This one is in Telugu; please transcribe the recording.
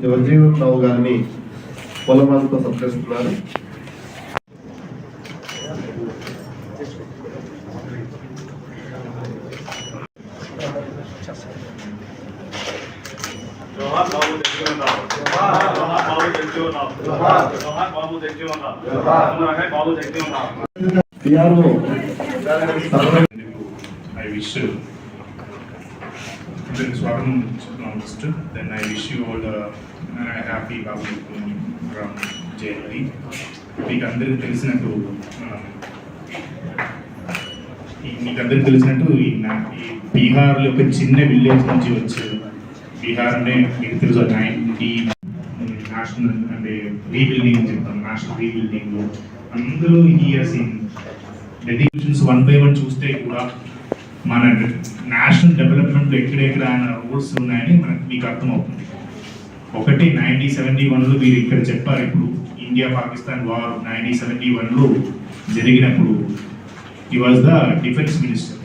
శివజీవన్ రావు గారిని పొలమాలతో సత్కరిస్తున్నారు జోహార్ బాబు తెచ్చుకున్నాం జోహార్ బాబు తెచ్చుకున్నాం జోహార్ బాబు తెచ్చుకున్నాం జోహార్ బాబు తెచ్చుకున్నాం PRO I wish you then స్వాగతం చెప్తున్నాం first then I wish you all happy Babu Babu Jayanti మీకు అందరికీ తెలిసినట్టు మీకు అందరికీ తెలిసినట్టు ఈ బీహార్లో ఒక చిన్న విలేజ్ నుంచి వచ్చారు బీహార్ అంటే మీకు తెలుసు నైన్టీ నేషనల్ అంటే రీబిల్డింగ్ చెప్తాం నేషనల్ రీబిల్డింగ్ అందరూ ఈ అసలు డెడికేషన్స్ వన్ బై వన్ చూస్తే కూడా మన నేషనల్ డెవలప్మెంట్లో ఎక్కడెక్కడ ఆయన రూల్స్ ఉన్నాయని మనకు మీకు అర్థమవుతుంది. ఒకటి నైన్టీన్ సెవెంటీ వన్లో మీరు ఇక్కడ చెప్పారు ఇప్పుడు India Pakistan war nineteen seventy వన్లో జరిగినప్పుడు ఈ వాజ్ ద డిఫెన్స్ మినిస్టర్